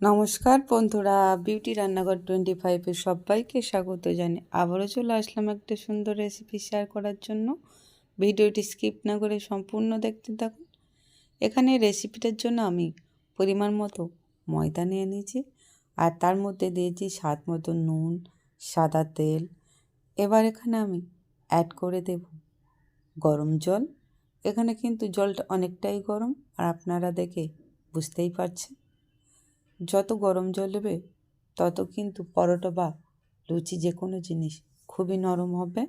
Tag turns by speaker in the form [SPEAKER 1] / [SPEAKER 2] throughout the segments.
[SPEAKER 1] নমস্কার বন্ধুরা বিউটি রান্নাঘর টোয়েন্টি ফাইভের সবাইকে স্বাগত জানি আবারও চলে আসলাম একটা সুন্দর রেসিপি শেয়ার করার জন্য। ভিডিওটি স্কিপ না করে সম্পূর্ণ দেখতে থাকুন। এখানে রেসিপিটার জন্য আমি পরিমাণ মতো ময়দা নিয়ে নিয়েছি আর তার মধ্যে দিয়েছি স্বাদ মতো নুন, সাদা তেল। এবার এখানে আমি অ্যাড করে দেব গরম জল। এখানে কিন্তু জলটা অনেকটাই গরম আর আপনারা দেখে বুঝতেই পারছেন। যত গরম জল দেবে, তত কিন্তু পরোটা বা লুচি যে কোনো জিনিস খুবই নরম হবে।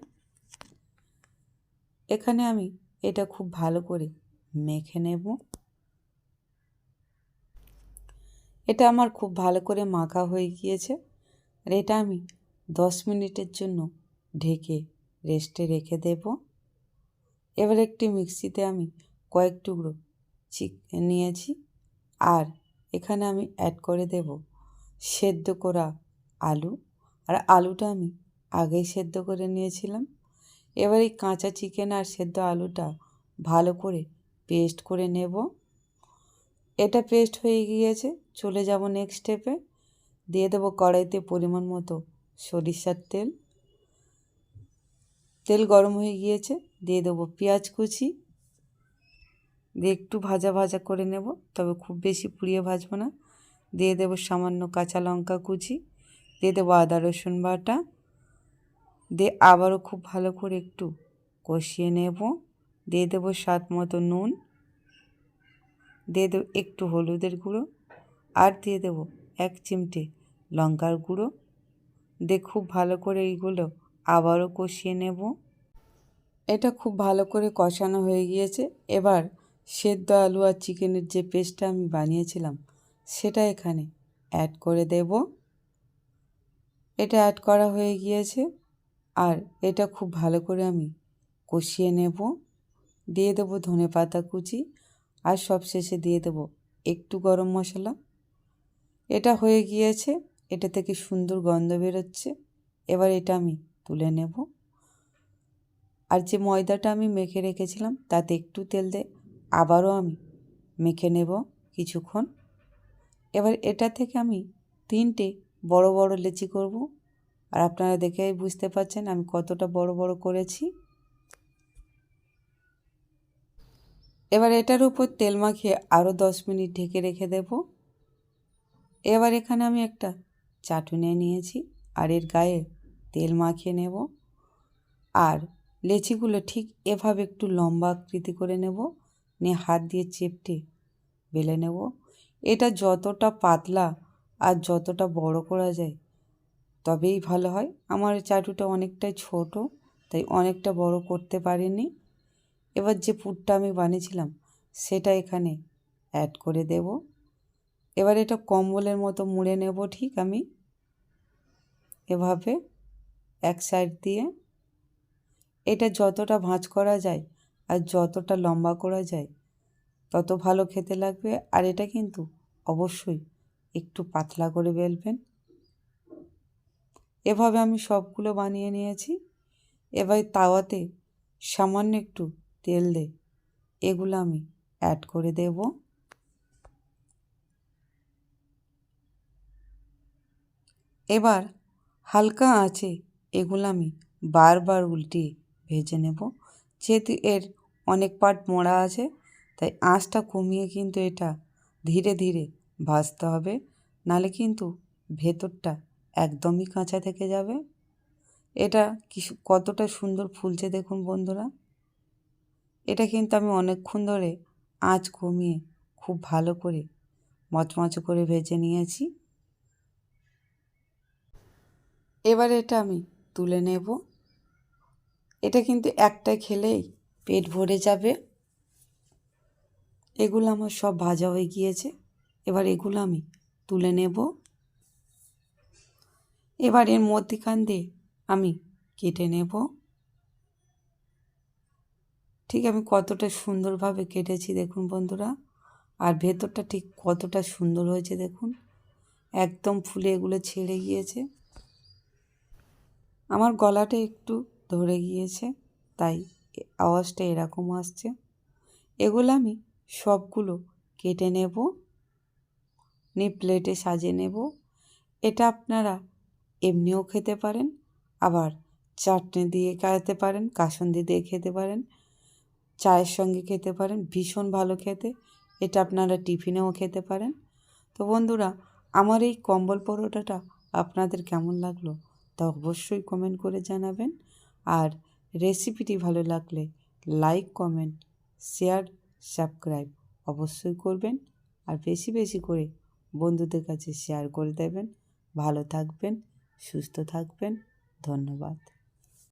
[SPEAKER 1] এখানে আমি এটা খুব ভালো করে মেখে নেব। এটা আমার খুব ভালো করে মাখা হয়ে গিয়েছে। আর এটা আমি দশ মিনিটের জন্য ঢেকে রেস্টে রেখে দেব। এবার একটি মিক্সিতে আমি কয়েক টুকরো চিক, নিয়েছি। আর এখানে আমি অ্যাড করে দেব সেদ্ধ করা আলু। আর আলুটা আমি আগেই সেদ্ধ করে নিয়েছিলাম। এবার এই কাঁচা চিকেন আর সেদ্ধ আলুটা ভালো করে পেস্ট করে নেব। এটা পেস্ট হয়ে গিয়েছে, চলে যাব নেক্সট স্টেপে দিয়ে দেবো কড়াইতে পরিমাণ মতো সরিষার তেল। তেল গরম হয়ে গিয়েছে, দিয়ে দেবো পেঁয়াজ কুচি। দিয়ে একটু ভাজা ভাজা করে নেব, তবে খুব বেশি পুড়িয়ে ভাজবো না। দিয়ে দেবো সামান্য কাঁচা লঙ্কা কুচি, দিয়ে দেবো আদা, রসুন বাটা। দিয়ে আবারও খুব ভালো করে একটু কষিয়ে নেব। দিয়ে দেবো স্বাদ মতো নুন। দিয়ে দেবো একটু হলুদের গুঁড়ো। আর দিয়ে দেবো এক চিমটে লঙ্কার গুঁড়ো। দিয়ে খুব ভালো করে এইগুলো আবারও কষিয়ে নেব। এটা খুব ভালো করে কষানো হয়ে গিয়েছে। এবার সেদ্ধ আলু আর চিকেনের যে পেস্টটা আমি বানিয়েছিলাম, সেটা এখানে অ্যাড করে দেব। এটা অ্যাড করা হয়ে গিয়েছে আর এটা খুব ভালো করে আমি কষিয়ে নেব। দিয়ে দেবো ধনে পাতা কুচি আর সব শেষে দিয়ে দেবো একটু গরম মশলা। এটা হয়ে গিয়েছে, এটা থেকে সুন্দর গন্ধ বেরোচ্ছে, এবার এটা আমি তুলে নেব। আর যে ময়দাটা আমি মেখে রেখেছিলাম, তাতে একটু তেল দিয়ে আবারও আমি মেখে নেব কিছুক্ষণ। এবার এটা থেকে আমি তিনটে বড় বড় লেচি করব। আর আপনারা দেখেই বুঝতে পারছেন আমি কতটা বড় বড় করেছি। এবার এটার উপর তেল মাখিয়ে আরও দশ মিনিট ঢেকে রেখে দেব। এবার এখানে আমি একটা চাটুনে নিয়েছি আর এর গায়ে তেল মাখিয়ে নেব। আর লেচিগুলো ঠিক এভাবে একটু লম্বা আকৃতি করে নেব। নিয়ে হাত দিয়ে চেপটে বেলে নেব। এটা যতটা পাতলা আর যতটা বড় করা যায়, তবেই ভালো হয়। আমার চাটুটা অনেকটাই ছোট, তাই অনেকটা বড় করতে পারিনি। এবার যে পুরটা আমি বানিয়েছিলাম, সেটা এখানে অ্যাড করে দেব। এবার এটা কম্বলের মতো মুড়ে নেব ঠিক আমি। এভাবে এক সাইড দিয়ে। এটা যতটা ভাঁজ করা যায় আর যতটা লম্বা করা যায়, তত ভালো খেতে লাগবে। আর এটা কিন্তু অবশ্যই একটু পাতলা করে বেলবেন। এভাবে আমি সবগুলো বানিয়ে নিয়েছি। এবার তাওয়াতে সামান্য একটু তেল দে এগুলো আমি অ্যাড করে দেব। এবার হালকা আঁচে এগুলো আমি বারবার উল্টিয়ে ভেজে নেব। যেহেতু এর অনেক পার্ট মোড়া আছে, তাই আঁচটা কমিয়ে কিন্তু এটা ধীরে ধীরে ভাজতে হবে। নালে কিন্তু ভেতরটা একদমই কাঁচা থেকে যাবে। এটা কি কতটা সুন্দর ফুলছে দেখুন বন্ধুরা। এটা কিন্তু আমি অনেকক্ষণ ধরে আঁচ কমিয়ে খুব ভালো করে মচমচ করে ভেজে নিয়েছি। এবার এটা আমি তুলে নেব। এটা কিন্তু একটা খেলেই পেট ভরে যাবে। এগুলো আমার সব ভাজা হয়ে গিয়েছে। এবার এগুলো আমি তুলে নেব। এবার এর মধ্যিখান দিয়ে আমি কেটে নেব। ঠিক আমি কতটা সুন্দরভাবে কেটেছি দেখুন বন্ধুরা। আর ভেতরটা ঠিক কতটা সুন্দর হয়েছে দেখুন। একদম ফুলে এগুলো ছেড়ে গিয়েছে। আমার গলাটা একটু ধরে গিয়েছে, তাই। আওয়াজটা এরকম আসছে। এগুলো আমি সবগুলো কেটে নেব নিয়ে প্লেটে সাজিয়ে নেব। এটা আপনারা এমনিও খেতে পারেন, আবার চাটনি দিয়ে খেতে পারেন, কাসুন্দি দিয়ে খেতে পারেন, চায়ের সঙ্গে খেতে পারেন, ভীষণ ভালো খেতে। এটা আপনারা টিফিনেও খেতে পারেন। তো বন্ধুরা, আমার এই কম্বল পরোটাটা আপনাদের কেমন লাগল তা অবশ্যই কমেন্ট করে জানাবেন। আর রেসিপিটি ভালো লাগলে লাইক কমেন্ট শেয়ার সাবস্ক্রাইব অবশ্যই করবেন আর বেশি বেশি করে বন্ধুদের কাছে শেয়ার করে দেবেন। ভালো থাকবেন, সুস্থ থাকবেন। ধন্যবাদ।